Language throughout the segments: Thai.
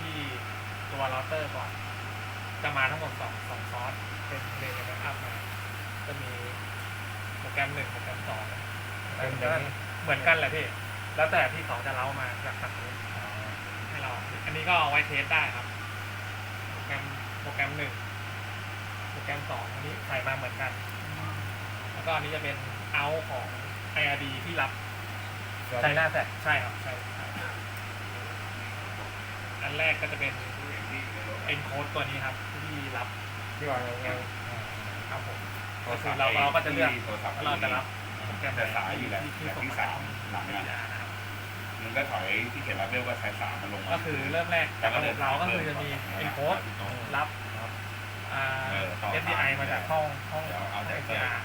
ที่ตัวเราเตอร์ก่อน จะมาทั้งหมดสองสองซอสเป็นเรนแบ็กอัพมาจะมีโปรแกรมหนึ่งโปรแกรมสองเป็นแบบนี้เหมือนกันแหละพี่ แล้วแต่ที่เขาจะเล้ามาจากทางนู้นให้เรา อันนี้ก็เอาไว้เทสได้ครับ โปรแกรมโปรแกรมหนึ่งโปรแกรมสองอันนี้ใส่มาเหมือนกัน แล้วก็อันนี้จะเป็นเอาของ IRD ที่รับใช้หน้าแท็กใช่ครับใช่ใช่อั นแรกก็จะเป็น encode ตัวนี้ครับ ที่รับที่ว่าไงครับผมโทก็รคืศัอพท์เราเราก็จะเลือกโทรศัพท์ว่าเราจะรับโปรแกรมไหนแต่สายอยู่แล้วที่ที่แบบส่งที่มาสามหลังที่นะนะครับมันก็ถอยที่เขียนรับเบลก็ใช้สามมันลงมาก็คือเริ่มแรกจากระบบเราก็คือจะมี encode รับอ่าเออต่อ SDI มาจากห้องห้องเดี๋ยวห้เอาองแต่ SDR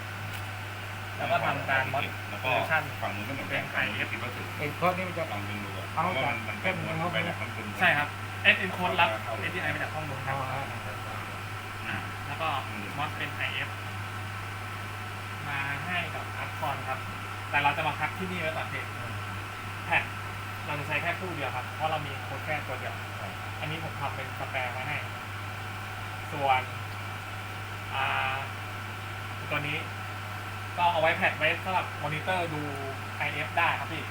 แล้วก็ทำการ mod แล้วก็ version ฝั่งนู้นก็เหมือนกันฝั่งนี้คิดว่าถึงเอ็นโค้ดนี่มันจะลองดึงดูอะเอาเพราะว่ามันมันเป็นจากม้วนไปแบบมันเป็นใช่ครับ encode รับ SDI มาจากห้องนู้นคเอารับอ่าแล้วก็มอดเป็น IF มาให้กับอัพคอนครับ แต่เราจะมาคัดที่นี่ไว้ก่อนเด็กแท็กเราจะใช้แค่คู่เดียวครับ เพราะเรามีโค้ดแค่ตัวเดียวอันนี้ผมทำเป็นสแปรไว้ให้ ส่วนอ่าตัวนี้ ก็เอาไว้แพดไว้สำหรับมอนิเตอร์ดู IF ได้ครับพี่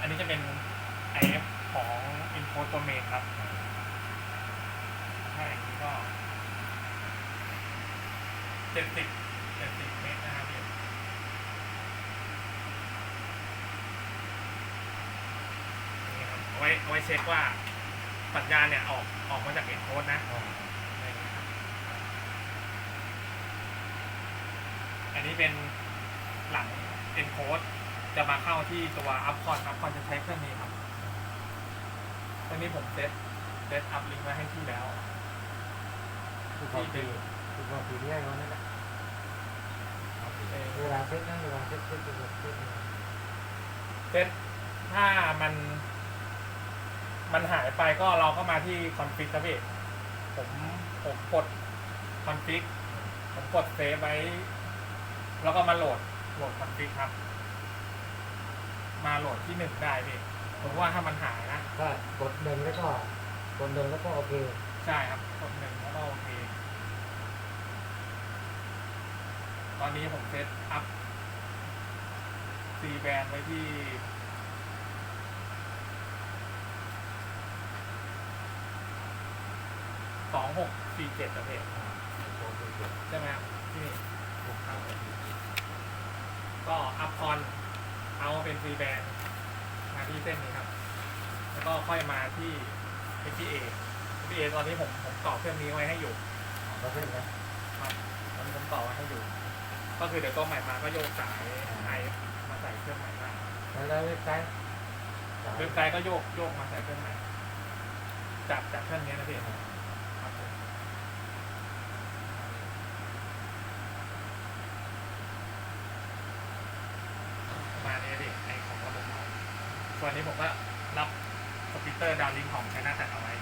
อันนี้จะเป็น IF ของ Input Domain ครับ ถ้าอย่างนี้ก็เจ็ดสิบเจ็ดสิบเมตรนะครับพี่นี่ครับเอาไว้เอาไว้เช็คว่าสัญญาณเนี่ยออกออกมาจากเอ็นโคดนะอะไรอย่างเงี้ยครับอั นนี้เป็นหลังเอ็นโค้ดจะมาเข้าที่ตัวอัพคอนอัพคอนจะใช้เครื่องนี้ครับเครื่องนี้ผมเซตเซตอัพลิงก์ไว้ให้ที่แล้วคือพอปีคือพอปีง่ายกว่านั้นแหละเวลาเซ็ตนะเวลาเซ็ตเซ็ตเซ็ตเซ็ตเซตถ้ามันมันหายไปก็เราก็มาที่คอนฟิกครับพี่ผมผมกดคอนฟิกผมกดเซฟไว้ แล้วก็มาโหลดโหลดคอนฟิกครับ มาโหลดที่หนึ่งได้พี่ผมว่าถ้ามันหายนะถ้ากดหนึ่งแล้วก็กดหนึ่งแล้วก็โอเค ใช่ครับกดหนึ่งแล้วก็โอเค ตอนนี้ผมเซตอัพซีแบนไว้ที่สองหกสี่เจ็ดประเภทใช่ไหมครับที่นี่ครับ ก็อัพคอนเอาเป็นฟรีแบนด์มาที่เส้นนี้ครับ แล้วก็ค่อยมาที่ FPA FPA ตอนนี้ผมผมต่อเครื่องนี้ไว้ให้อยู่ก็เซ็ตนะครับตอนนี้ผมต่อไว้ให้อยู่ ก็คือเดี๋ยวตัวใหม่มาก็โยกสายไอมาใส่เครื่องใหม่ได้แล้วเว็บไซต์เว็บไซต์ก็โยกโยกมาใส่เครื่องใหม่จากจากเครื่องนี้นะพี่ครับผมประมาณนี้ดิไอของระบบเรา ส่วนนี้ผมก็รับสปีกเตอร์ดาวลิงของใช้หน้าแต่เอาไว้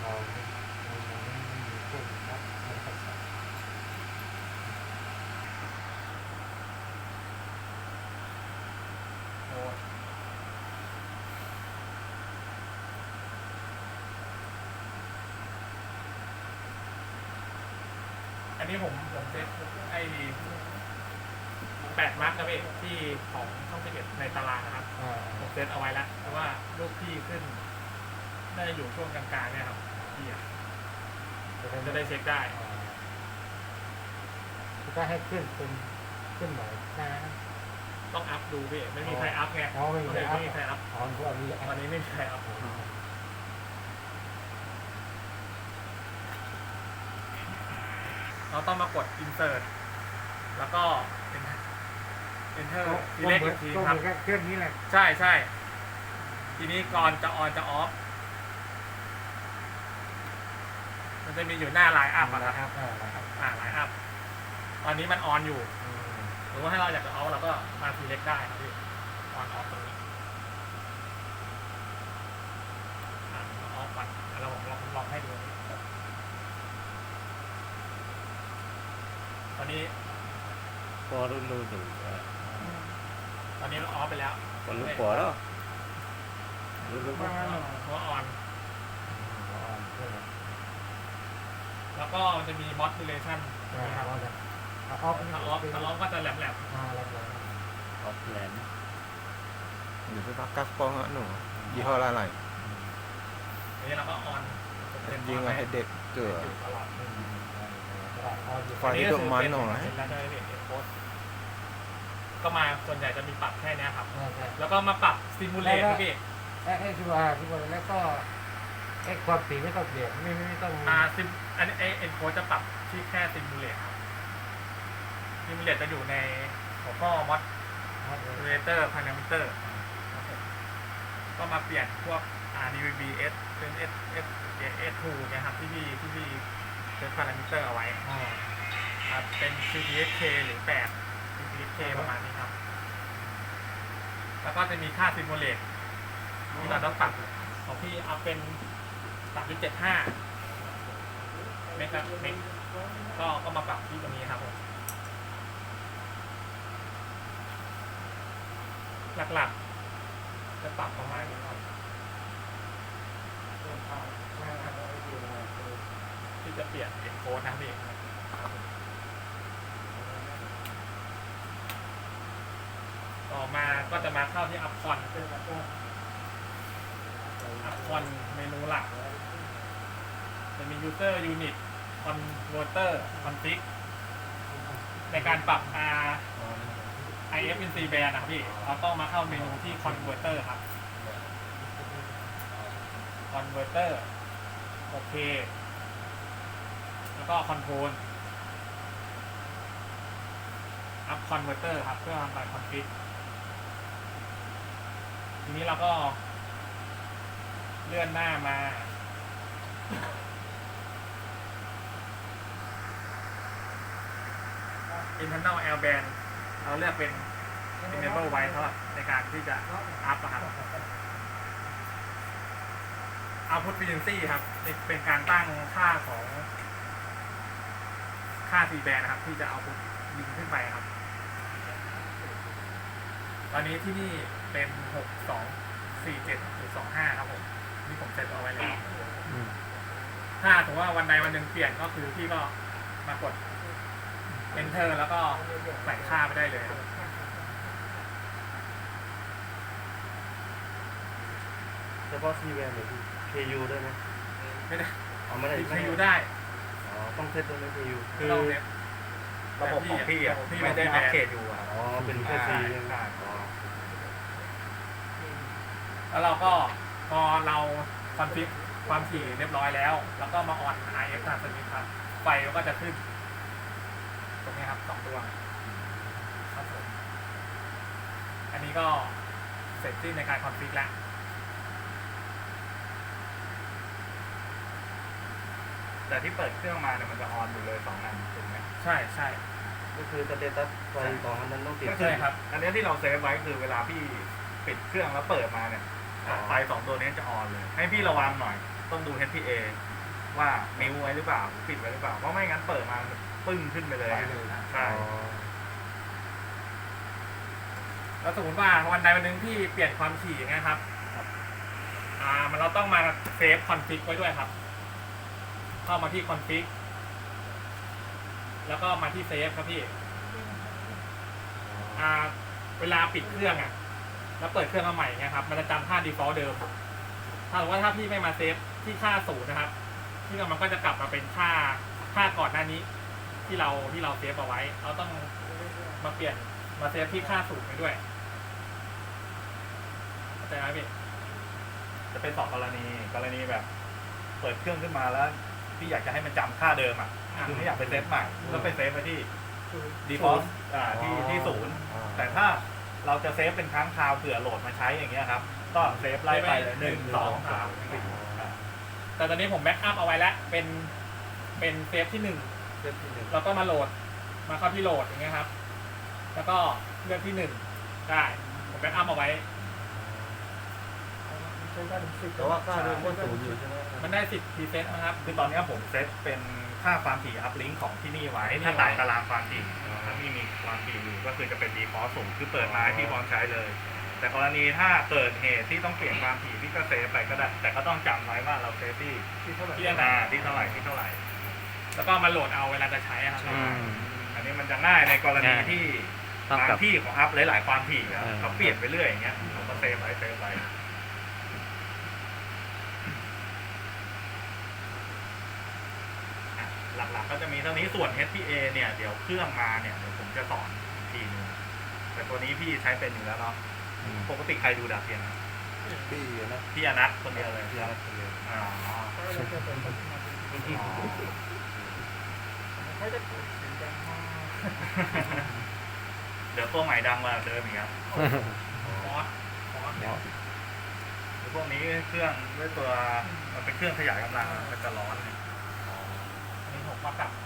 เราเราไม่มีคู่ครับไม่ค่อยใส่โอ้ยอันนี้ผมผมเซตไอ้ แปดมาร์กนะพี่ที่ของช่องสิบเอ็ดในตารางนะครับอ่าผมเซตเอาไว้แล้วเพราะว่าลูกพี่ขึ้นน่าจะอยู่ช่วงกลางๆเนี่ยครับพี่อะจะได้เช็คได้ก็ให้ขึ้นเป็นขึ้นหน่อยนะต้องอัพดูพี่ไม่มีใครอัพไงอ๋อไม่มีใครอัพไม่มีใครอัพอ๋อพวกนี้ตอนนี้ไม่มีใครอัพเราต้องมากด insert แล้วก็ enter ก็ select เหมือีอนกทีก็ครับเหมือนกับเครื่องนี้แหละใช่ใช่ทีนี้ก่อนจะออนจะออฟมันจะมีอยู่หน้าไลน์อัพอะครับอ่าครับอ่าไลน์อัพตอนนี้มันออนอยู่หรือว่าให้เราอยากจะเอาเราก็มา select ได้ครับพี่ออนออฟตรงนี้อ่าออฟก่อนอะเราลองลองลองให้ดูตอนนี้ Có luôn luôn đủ ตอ นนี้เราออฟไปแล้ว Còn lúc quả đó หรือหรือหัว่าวหัวอ่อนหัวอ่อนใช่ไหมแล้วก็มันจะมีมอดดูเลชั่นอ่านะครับเอาจะเอาออฟถ้าออฟถ้าออฟก็จะแหลมอ่าแล้วแล้วออฟแลนด์อยู่ที่พักกักปองอะหนูยี่ห้ออะไรๆอันนี้เราก็ออนเป็นยิงไว้ให้เด็กเจออยู่ตลอดอืมอ่าเอาอยู่ไฟดอกไม้หน่อย ก็มาส่วนใหญ่จะมีปรับแค่เนี้ยครับ ใช่ใช่ แล้วก็มาปรับซิมูเลตพี่ไอ้ไอ้ที่ว่าที่ว่าแล้วก็ไอ้ความสีไม่ต้องเปลี่ยนไม่ไม่ไม่ต้องอ่าซิมอันนี้เอ็นโค้ดจะปรับที่แค่ซิมูเลตครับซิมูเลตจะอยู่ในหัวข้อมอดเรเตอร์พารามิเตอร์ก็มาเปลี่ยนพวก RDVB S เป็น S S S 2นะครับที่พี่ที่พี่เป็นพารามิเตอร์เอาไว้ อ่า ครับเป็น CPSK หรือ 8 CPSK ประมาณนี้ครับ แล้วก็จะมีค่าซิมูเลตที่เราต้องปรับของพี่เอาเป็น3.75เมกะเมกก็ก็มาปรับที่ตรงนี้ครับผมหลักๆ จะปรับประมาณนี้ครับที่จะเปลี่ยนเอ็นโค้ดนะพี่ ต่อมาก็จะมาเข้าที่อัพคอนอัพคอนเมนูหลัก จะมี user unit converter config ในการปรับ R IFNC band นะครับพี่เราต้องมาเข้าเมนูที่ converter ครับ converter โอเค แล้วก็ control up converter ครับ เพื่อทำการ config ทีนี้เราก็ เลื่อนหน้ามา internal L band เราเลือกเป็น enable ไว้สำหรับในการที่จะ up อะครับ output frequency ครับ เป็นการตั้งค่าของค่า C band นะครับ ที่จะ output ยิงขึ้นไปครับ ตอนนี้ที่นี่ เป็น6 2 4 7หรือ25ครับผมนี่ผมเซตเอาไว้แล้วอืมถ้าถือว่าวันใดวันหนึ่งเปลี่ยนก็คือพี่ก็มากด enter แล้วก็ใส่ค่าไปได้เลยครับเฉพาะซีแวนหรือ KU ได้ไหมไม่ได้เอาไม่ได้มีไม่ KU ได้อ๋อต้องเซตตัวนี้ KU คือระบบของพี่อะพี่ไม่ไม่ได้ได้อัแบปนเกรดอยู่อะอ๋อเป็นแค่ซีใช่ใช่อ๋อ แล้วเราก็พอเราคอนฟิกความถี่เรียบร้อยแล้ว แล้วก็มาออน IF transmit ครับ ไฟมันก็จะขึ้น ตรงนี้ครับสองดวงครับผมอันนี้ก็เสร็จสิ้นในการคอนฟิกแล้วแต่ที่เปิดเครื่องมาเนี่ยมันจะออนอยู่เลยสองอันถูกไหมใช่ใช่ก็คือสเตตัสไฟสองอันนั้นต้องติดใช่ครับอันนี้ที่เราเซฟไว้คือเวลาพี่ปิดเครื่องแล้วเปิดมาเนี่ยอ๋อ ไฟสองตัวนี้จะออนเลย ให้พี่ระวังหน่อย ต้องดู HPA ว่ามิวไว้หรือเปล่า ปิดไว้หรือเปล่า เพราะไม่งั้นเปิดมามันปึ้งขึ้นไปเลยไปเลยใช่อ๋อแล้วสมมติว่าวันใดวันหนึ่งที่เปลี่ยนความถี่อย่างเงี้ยครับ อ่า มันเราต้องมาเซฟคอนฟิกไว้ด้วยครับ เข้ามาที่คอนฟิก แล้วก็มาที่เซฟครับพี่ อ่า เวลาปิดเครื่องอะ แล้วเปิดเครื่องมาใหม่เงี้ยครับ มันจะจำค่า default เดิม ถ้าสมมติว่าถ้าพี่ไม่มาเซฟที่ค่าศูนย์นะครับ ที่มันก็จะกลับมาเป็นค่าค่าก่อนหน้านี้ ที่เราที่เราเซฟเอาไว้ เราต้องมาเปลี่ยนมาเซฟที่ค่าศูนย์ไปด้วยเข้าใจไหมพี่จะเป็นสองกรณีกรณีแบบ เปิดเครื่องขึ้นมาแล้วพี่อยากจะให้มันจำค่าเดิมอะอ่าคือไม่อยากไปเซฟใหม่ก็ไปเซฟไปที่ default อ่าที่ที่ศูนย์แต่ถ้า เราจะเซฟเป็นครั้งคราวเผื่อโหลดมาใช้อย่างเงี้ยครับ ก็เซฟไล่ไปเลยหนึ่งสองสามสี่อ่าแต่ตอนนี้ผมแบ็กอัพเอาไว้แล้ว เป็นเป็นเซฟที่หนึ่งเซตที่หนึ่งเราก็มาโหลดมาเข้าที่โหลดอย่างเงี้ยครับ แล้วก็เลือกที่หนึ่งได้ผมแบ็กอัพเอาไว้ แต่ว่าค่าเดิมก็ศูนย์อยู่ใช่ไหมมันได้สิบพรีเซนต์นะครับ คือตอนเนี้ยผมเซตเป็นค่าความถี่อัพลิงก์ของที่นี่ไว้ ถ้าตายตารางความถี่ถ้ามีมีความ ถี่อยู่ก็คือจะเป็น default สูงคือเปิดมาให้พี่พร้อมใช้เลย แต่กรณีถ้าเกิดเหตุที่ต้องเปลี่ยนความถี่พี่ก็เซฟไปก็ได้ แต่ก็ต้องจำไว้ว่าเราเซฟที่ที่เท่าไหร่ที่อันไหนอ่าที่เท่าไหร่ที่เท่าไหร่ แล้วก็มาโหลดเอาเวลาจะใช้อะครับ อืม อันนี้มันจะง่ายในกรณีง่ายที่ต้องบางกับ ที่ของอัพหลาย ๆ ความถี่อะเออ เขาเปลี่ยนไปเรื่อยอย่างเงี้ยผมก็เซฟไว้เซฟไว้อะ หลักๆก็จะมีเท่านี้ส่วน HPA เนี่ยเดี๋ยวเครื่องมาเนี่ยเดี๋ยวผมจะสอนอีกทีนึงแต่ตัวนี้พี่ใช้เป็นอยู่แล้วเนาะอืมปกติใครดูดาวเทียมนะพี่นะพี่อนัทคนเดียวเลยพี่รักคนเดียวอ๋อเขาจะพูดเสียงดังมากเดี๋ยวตัวใหม่ดังมาเดิมอีกครับฟอสฟอสเนี่ยแล้วพวกนี้เครื่องด้วยตัวมันเป็นเครื่องขยายกำลังมันจะร้อนเนี่ย อั